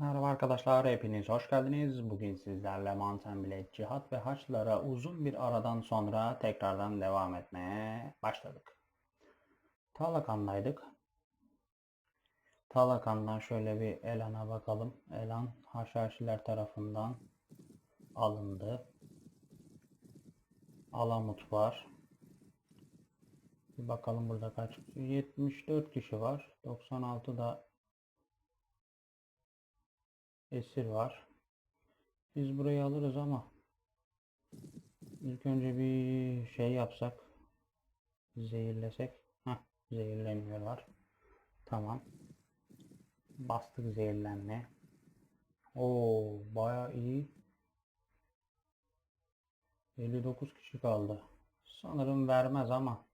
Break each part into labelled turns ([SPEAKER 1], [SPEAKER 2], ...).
[SPEAKER 1] Merhaba arkadaşlar, hepiniz hoş geldiniz. Bugün sizlerle Mountain Blade, Cihat ve Haçlara uzun bir aradan sonra tekrardan devam etmeye başladık. Talakan'daydık. Talakan'dan şöyle bir Elan'a bakalım. Elan Haşhaşiler tarafından alındı. Alamut var. Bir bakalım burada kaç? 74 kişi var. 96 da esir var. Biz burayı alırız ama ilk önce bir şey yapsak zehirlesek. Heh, zehirlemiyorlar. Tamam. Bastık zehirlenme. Oo, baya iyi. 59 kişi kaldı. Sanırım vermez ama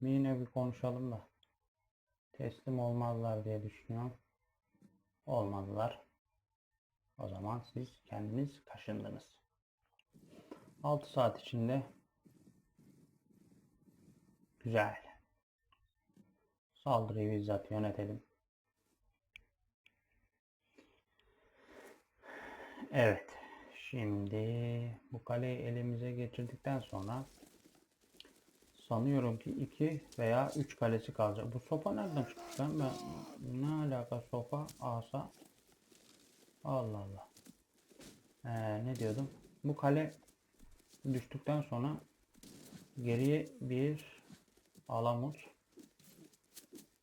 [SPEAKER 1] yine bir konuşalım da teslim olmazlar diye düşünüyorum. Olmadılar. O zaman siz kendiniz kaşındınız. 6 saat içinde güzel. Saldırıyı bizzat yönetelim. Evet. Şimdi bu kaleyi elimize geçirdikten sonra sanıyorum ki 2 veya 3 kalesi kalacak. Bu sopa nereden çıkmış lan? Ben, ne alaka sopa, asa? Allah Allah. Ee, ne diyordum? Bu kale düştükten sonra geriye bir alamut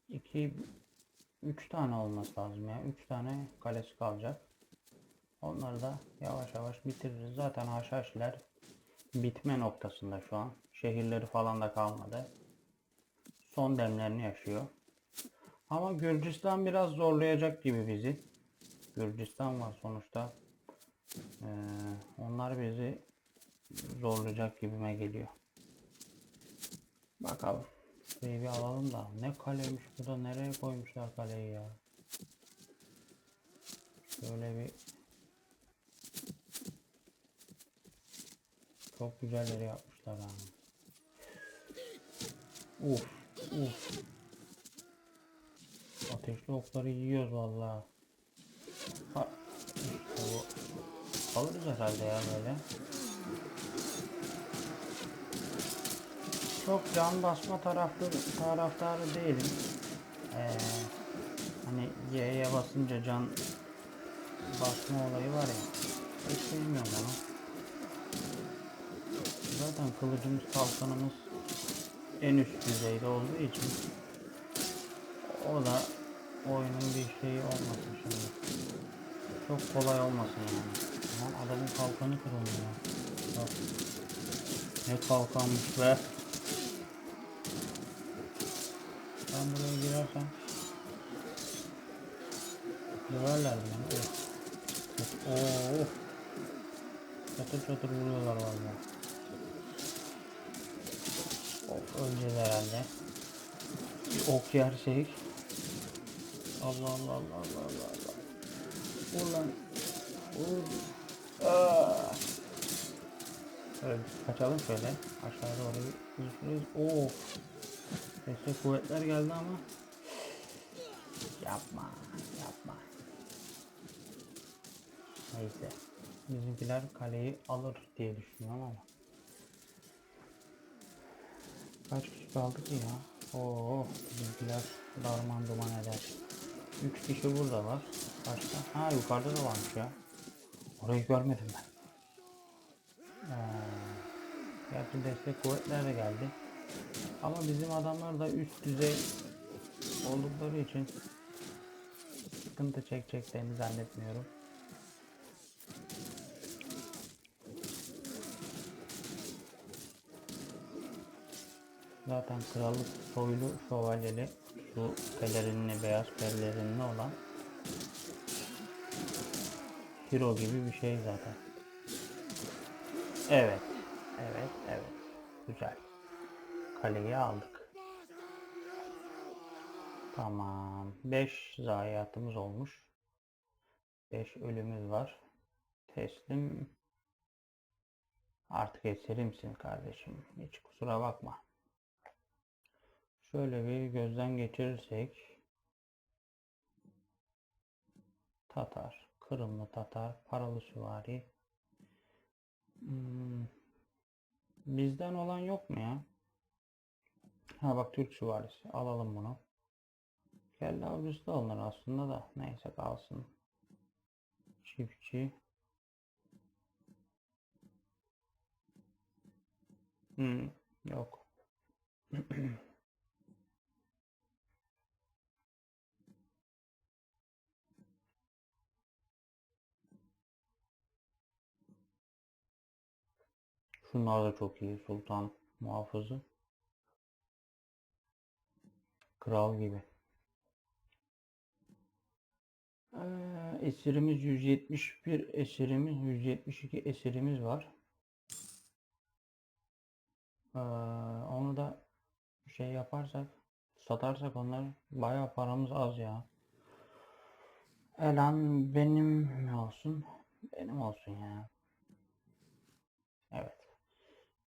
[SPEAKER 1] iki üç tane olması lazım ya. Üç tane kalesi kalacak. Onları da yavaş yavaş bitiririz. Zaten haşhaşiler bitme noktasında şu an. Şehirleri falan da kalmadı. Son demlerini yaşıyor. Ama Gürcistan biraz zorlayacak gibi bizi. Gürcistan var sonuçta. Ee, onlar bizi zorlayacak gibime geliyor. Bakalım. Şurayı bir alalım da. Ne kaleymiş bu da nereye koymuşlar kaleyi ya. Şöyle bir çok güzel yere yapmışlar ha. Uf, uf. Ateşli okları yiyoruz vallahi. Alırız herhalde ya böyle. Çok can basma taraflı, taraftarı değilim. Ee, hani Y'ye basınca can basma olayı var ya. Hiç sevmiyorum onu. Zaten kılıcımız kalkanımız en üst düzeyde olduğu için o da oyunun bir şeyi olmasın şimdi. Çok kolay olmasın yani. Lan adamın kalkanı kırılıyor. Bak. Ne kalkanmış be. Ben buraya girersem Döverler beni. Of. Of. Çatır çatır vuruyorlar valla. Of öleceğiz herhalde. Bir ok yersek. Allah Allah Allah Allah Allah Allah. Vur lan. Vur. Aa. Şöyle kaçalım şöyle. Aşağı doğru bir üzülürüz. Of. Sesli kuvvetler geldi ama. Yapma. Yapma. Neyse. Bizimkiler kaleyi alır diye düşünüyorum ama. Kaç kişi kaldı ki ya? Oo, bizimkiler darman duman eder. 3 kişi burada var. Başka? Ha yukarıda da varmış ya. Orayı görmedim ben. Ee, gerçi destek kuvvetler de geldi. Ama bizim adamlar da üst düzey oldukları için sıkıntı çekeceklerini zannetmiyorum. Zaten krallık soylu şövalyeli şu pelerinli beyaz pelerinli olan hero gibi bir şey zaten. Evet. Evet, evet. Güzel. Kaleyi aldık. Tamam. 5 zayiatımız olmuş. 5 ölümümüz var. Teslim. Artık eserimsin kardeşim. Hiç kusura bakma. Şöyle bir gözden geçirirsek Tatar, Kırımlı Tatar, paralı süvari. Hmm, Bizden olan yok mu ya? Ha bak Türk süvarisi. Alalım bunu. Kelle avcısı da alınır aslında da. Neyse kalsın. Çiftçi. Hmm, yok. Şunlar da çok iyi. Sultan muhafızı. Kral gibi. Ee, esirimiz 171 esirimiz 172 esirimiz var. Ee, onu da şey yaparsak satarsak onları bayağı paramız az ya. Elan benim olsun? Benim olsun ya. Evet.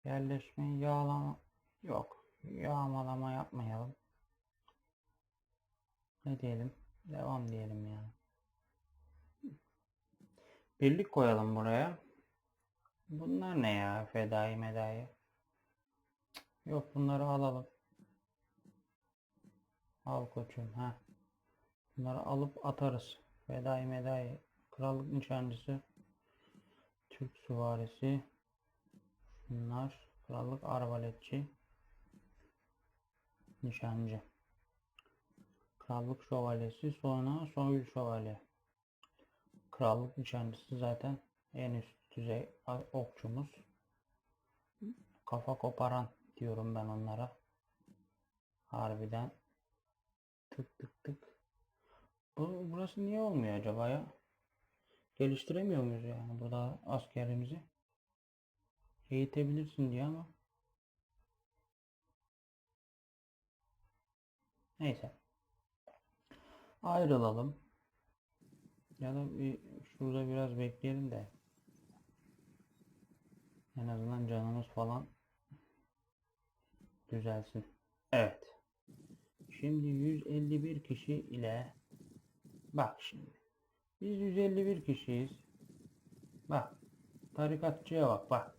[SPEAKER 1] Yerleşme yağlama yok. Yağmalama yapmayalım. Ne diyelim? Devam diyelim ya. Birlik koyalım buraya. Bunlar ne ya? Fedai medai. Yok bunları alalım. Al koçum ha. Bunları alıp atarız. Fedai medai. Krallık nişancısı. Türk süvarisi. Bunlar krallık arbaletçi. Nişancı. Krallık şövalyesi sonra soylu şövalye. Krallık nişancısı zaten en üst düzey okçumuz. Kafa koparan diyorum ben onlara. Harbiden tık tık tık. Bu, burası niye olmuyor acaba ya? Geliştiremiyor muyuz yani burada askerimizi? Eğitebilirsin diye ama. Neyse. Ayrılalım. Ya da bir şurada biraz bekleyelim de. En azından canımız falan düzelsin. Evet. Şimdi 151 kişi ile bak şimdi. Biz 151 kişiyiz. Bak. Tarikatçıya bak bak.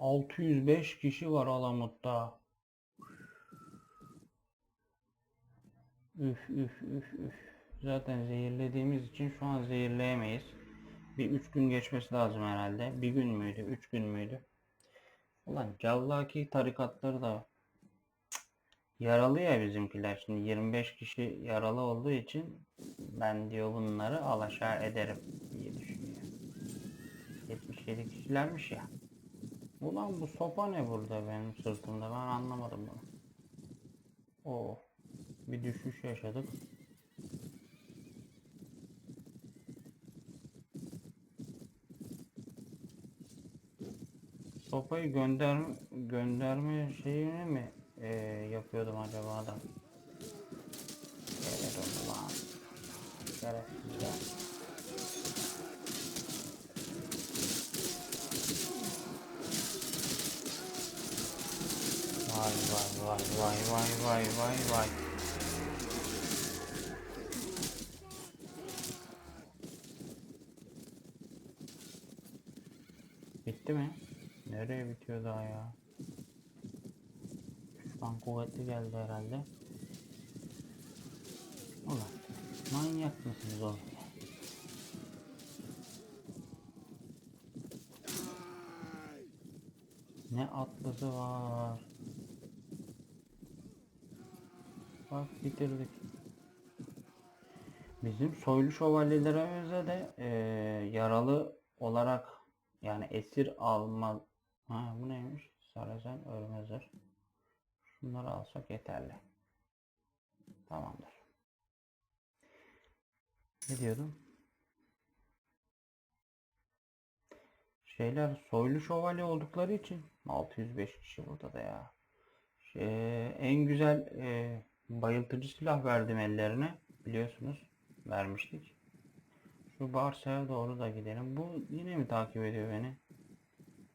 [SPEAKER 1] 605 kişi var Alamut'ta. Üf üf üf üf. Zaten zehirlediğimiz için şu an zehirleyemeyiz. Bir üç gün geçmesi lazım herhalde. Bir gün müydü? Üç gün müydü? Ulan cavlaki tarikatları da yaralı ya bizimkiler. Şimdi 25 kişi yaralı olduğu için ben diyor bunları alaşağı ederim diye düşünüyor. 77 kişilermiş ya. Ulan bu sopa ne burada benim sırtımda ben anlamadım bunu. Oo. Bir düşüş yaşadık. Sopayı gönder gönderme şeyini mi e, yapıyordum acaba da? Gelirim ulan. Şerefsizler. Vay vay vay vay vay vay. Bitti mi? Nereye bitiyor daha ya? Düşman kuvvetli geldi herhalde. Ulan manyak mısınız oğlum? Ne atlısı var. Bak bitirdik. Bizim soylu şövalyelerimize de eee, yaralı olarak yani esir alma ha bu neymiş? Sarazen ölmezler. Şunları alsak yeterli. Tamamdır. Ne diyordum? Şeyler soylu şövalye oldukları için 605 kişi burada da ya. Şey, en güzel e, bayıltıcı silah verdim ellerine. Biliyorsunuz vermiştik. Şu Barsa'ya doğru da gidelim. Bu yine mi takip ediyor beni?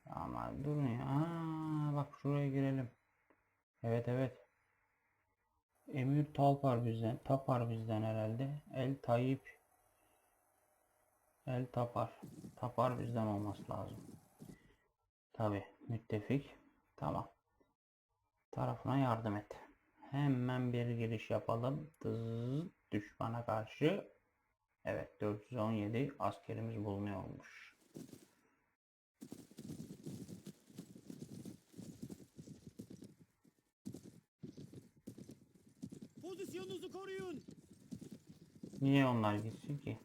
[SPEAKER 1] Ama durun ya. Aa, bak şuraya girelim. Evet evet. Emir Talpar bizden. Tapar bizden herhalde. El Tayyip El tapar. Tapar bizden olması lazım. Tabi müttefik. Tamam. Tarafına yardım et. Hemen bir giriş yapalım. Dız, düşmana karşı. Evet 417 askerimiz bulunuyormuş.
[SPEAKER 2] Pozisyonunuzu koruyun.
[SPEAKER 1] Niye onlar gitsin ki?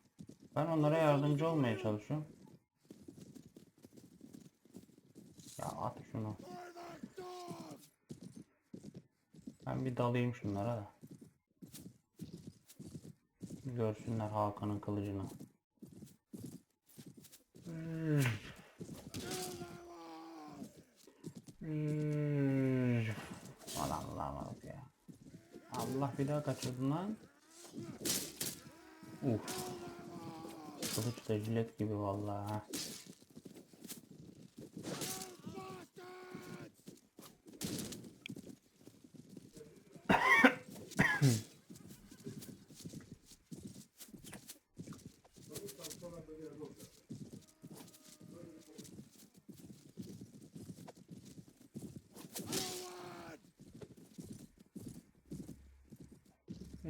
[SPEAKER 1] Ben onlara yardımcı olmaya çalışıyorum. Ya at şunu. Ben bir dalayım şunlara da. Görsünler Hakan'ın kılıcını. Aman Allah'ım ya. Allah bir daha kaçırdın lan. Uf. Kılıç da jilet gibi vallahi.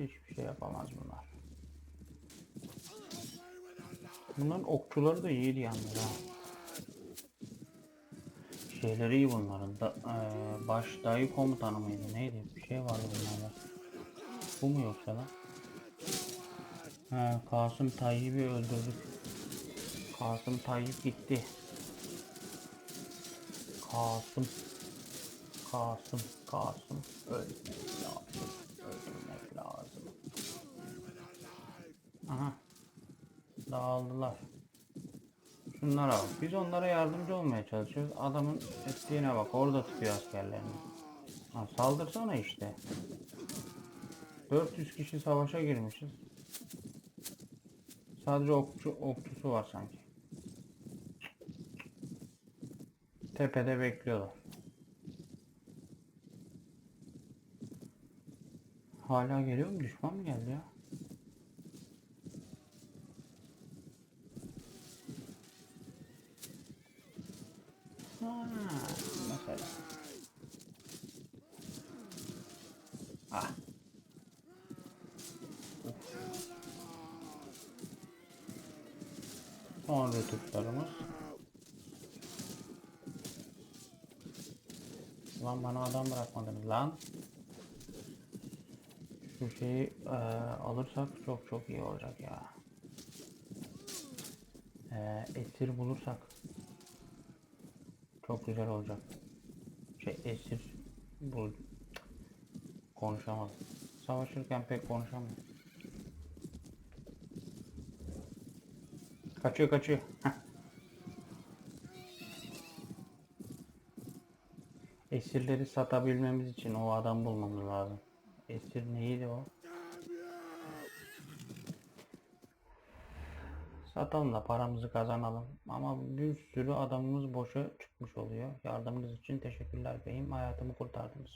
[SPEAKER 1] Hiçbir şey yapamaz bunlar. Bunların okçuları da iyiydi yalnız ha. Şeyleri iyi bunların. Da, eee, baş dayı komutanı mıydı neydi? Bir şey vardı bunlarda. Bu mu yoksa lan? Ha, Kasım Tayyip'i öldürdük. Kasım Tayyip gitti. Kasım. Kasım. Kasım. Lazım. Öldürmek lazım. Aha. Dağıldılar. Şunlara bak. Biz onlara yardımcı olmaya çalışıyoruz. Adamın ettiğine bak. Orada tutuyor askerlerini. Ha, saldırsana işte. 400 kişi savaşa girmişiz. Sadece okçu, okçusu var sanki. Tepede bekliyorlar. Hala geliyor mu? Düşman mı geldi ya? Son rütüklerimiz. Lan bana adam bırakmadınız lan. Şu şeyi eee, alırsak çok çok iyi olacak ya. Eee esir bulursak çok güzel olacak. Şey esir bul konuşamadım. Savaşırken pek konuşamıyorum. Kaçıyor kaçıyor. Heh. Esirleri satabilmemiz için o adam bulmamız lazım. Esir neydi o? Satalım da paramızı kazanalım. Ama bir sürü adamımız boşa çıkmış oluyor. Yardımınız için teşekkürler beyim. Hayatımı kurtardınız.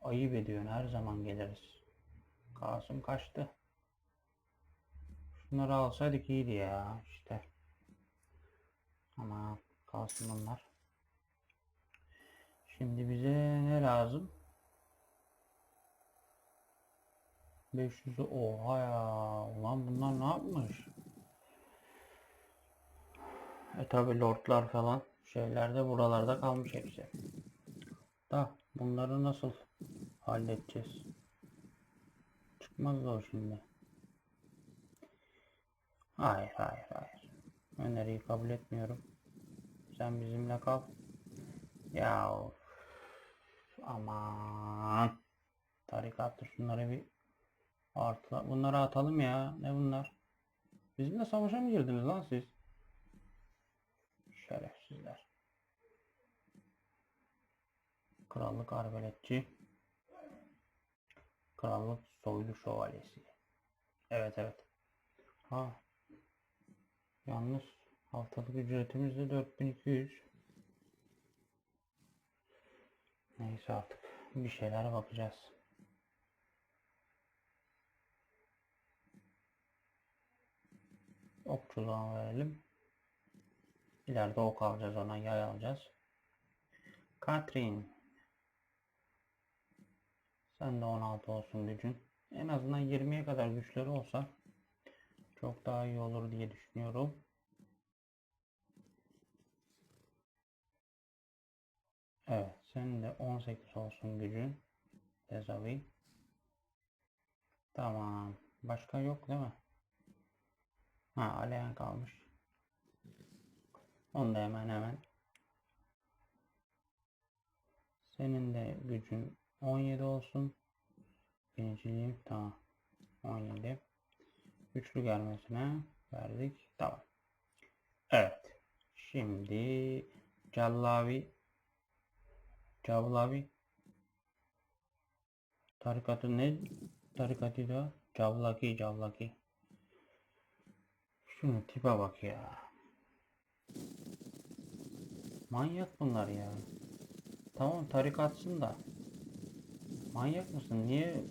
[SPEAKER 1] Ayıp ediyorsun. Her zaman geliriz. Kasım kaçtı. Şunları alsaydık iyiydi ya işte. Ama kalsın onlar. Şimdi bize ne lazım? 500 oha ya. Ulan bunlar ne yapmış? E tabi lordlar falan şeyler de buralarda kalmış hepsi. Da bunları nasıl halledeceğiz? Çıkmaz o şimdi. Hayır hayır hayır. Öneriyi kabul etmiyorum. Sen bizimle kal. Ya aman. Tarikattır şunları bir artıla. Bunları atalım ya. Ne bunlar? Bizimle savaşa mı girdiniz lan siz? Şerefsizler. Krallık arbeletçi. Krallık soylu şövalyesi. Evet evet. Ha. Yalnız haftalık ücretimiz de 4200. Neyse artık bir şeylere bakacağız. Okçuluğa verelim. İleride ok alacağız ona yay alacağız. Katrin. Sen de 16 olsun gücün. En azından 20'ye kadar güçleri olsa çok daha iyi olur diye düşünüyorum. Evet, senin de 18 olsun gücün. Dezavi. Tamam. Başka yok değil mi? Ha, Aleyan kalmış. Onu da hemen hemen. Senin de gücün 17 olsun. Birinciliğim tamam. 17. Güçlü gelmesine verdik. Tamam. Evet. Şimdi Callavi Cavlavi Tarikatı ne? Tarikatı da Cavlaki Cavlaki. Şunu tipe bak ya. Manyak bunlar ya. Tamam tarikatsın da. Manyak mısın? Niye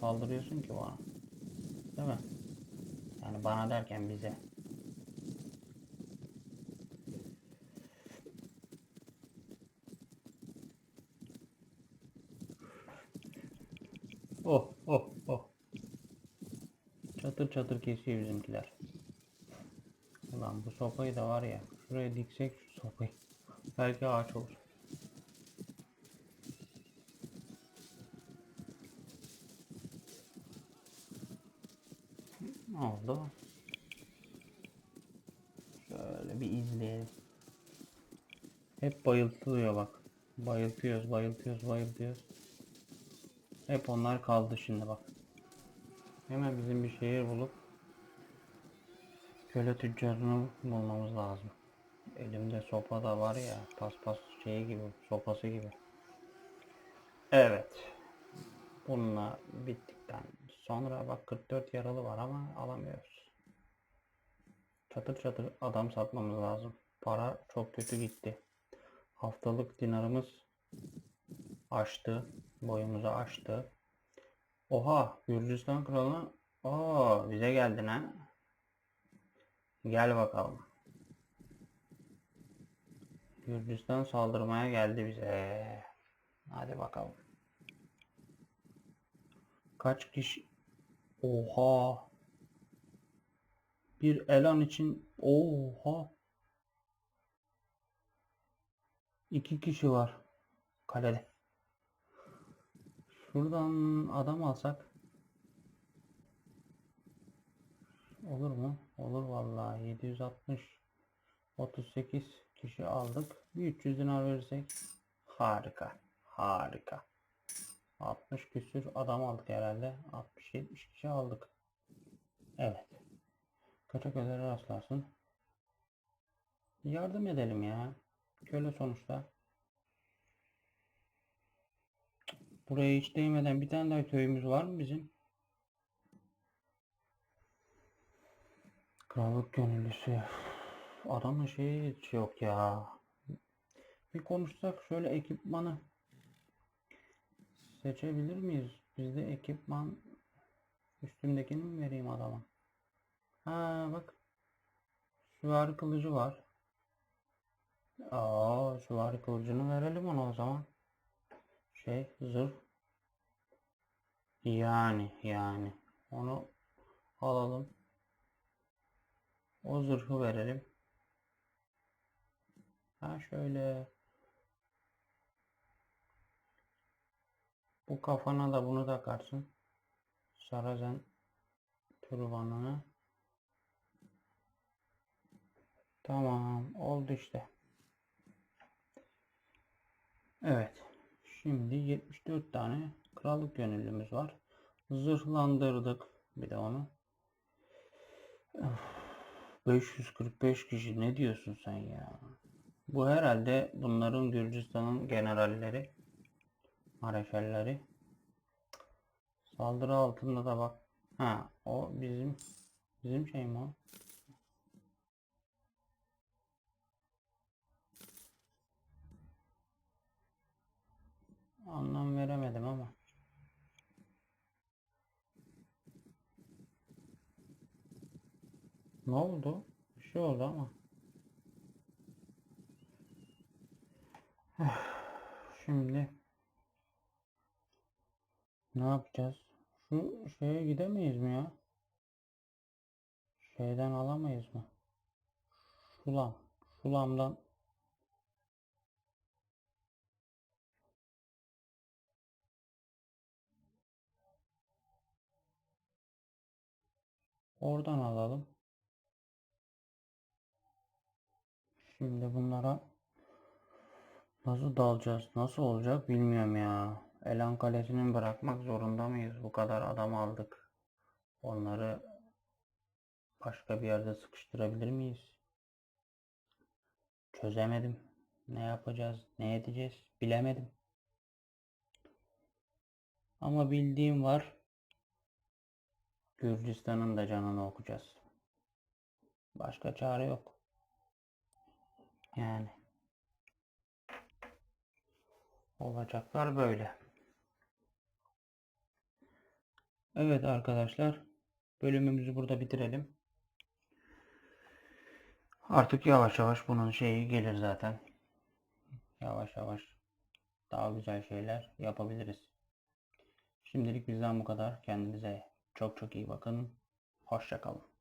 [SPEAKER 1] saldırıyorsun ki bana? Değil mi? Yani bana derken bize. Oh oh oh. Çatır çatır kesiyor bizimkiler. Ulan bu sopayı da var ya. Şuraya diksek şu sopayı. Belki ağaç olur. Ne oldu? Şöyle bir izleyelim. Hep bayıltılıyor bak. Bayıltıyoruz, bayıltıyoruz, bayıltıyoruz. Hep onlar kaldı şimdi bak. Hemen bizim bir şehir bulup köle tüccarını bulmamız lazım. Elimde sopa da var ya, paspas şeyi gibi, sopası gibi. Evet. Bununla bittikten sonra bak 44 yaralı var ama alamıyoruz. Çatır çatır adam satmamız lazım. Para çok kötü gitti. Haftalık dinarımız aştı. Boyumuzu aştı. Oha Gürcistan kralı Aa bize geldin ha. Gel bakalım. Gürcistan saldırmaya geldi bize. Hadi bakalım. Kaç kişi? Oha. Bir elan için oha. İki kişi var kalede. Şuradan adam alsak olur mu? Olur vallahi 760 38 kişi aldık. Bir 300 dinar verirsek harika. Harika. 60 küsür adam aldık herhalde. 60-70 kişi aldık. Evet. Kaça kadar rastlarsın. Yardım edelim ya. Köle sonuçta. Buraya hiç değmeden bir tane daha köyümüz var mı bizim? Krallık gönüllüsü. Adamın şeyi hiç yok ya. Bir konuşsak şöyle ekipmanı seçebilir miyiz? Bizde ekipman üstümdekini mi vereyim adama? Ha bak. Süvari kılıcı var. Aa, süvari kılıcını verelim ona o zaman. Şey, zırh. Yani, yani. Onu alalım. O zırhı verelim. Ha şöyle. Bu kafana da bunu takarsın. Sarazen türbanını. Tamam. Oldu işte. Evet. Şimdi 74 tane krallık gönüllümüz var. Zırhlandırdık. Bir de onu. Öf, 545 kişi ne diyorsun sen ya? Bu herhalde bunların Gürcistan'ın generalleri. Mareşalleri. Saldırı altında da bak. Ha o bizim bizim şey mi o? Anlam veremedim ama. Ne oldu? Bir şey oldu ama. Şimdi ne yapacağız? Şu şeye gidemeyiz mi ya? Şeyden alamayız mı? Sulam. Sulamdan oradan alalım. Şimdi bunlara nasıl dalacağız? Nasıl olacak bilmiyorum ya. Elan Kalesi'ni bırakmak zorunda mıyız? Bu kadar adam aldık. Onları başka bir yerde sıkıştırabilir miyiz? Çözemedim. Ne yapacağız? Ne edeceğiz? Bilemedim. Ama bildiğim var. Gürcistan'ın da canını okuyacağız. Başka çare yok. Yani. Olacaklar böyle. Evet arkadaşlar. Bölümümüzü burada bitirelim. Artık yavaş yavaş bunun şeyi gelir zaten. Yavaş yavaş daha güzel şeyler yapabiliriz. Şimdilik bizden bu kadar. Kendinize çok çok iyi bakın. Hoşça kalın.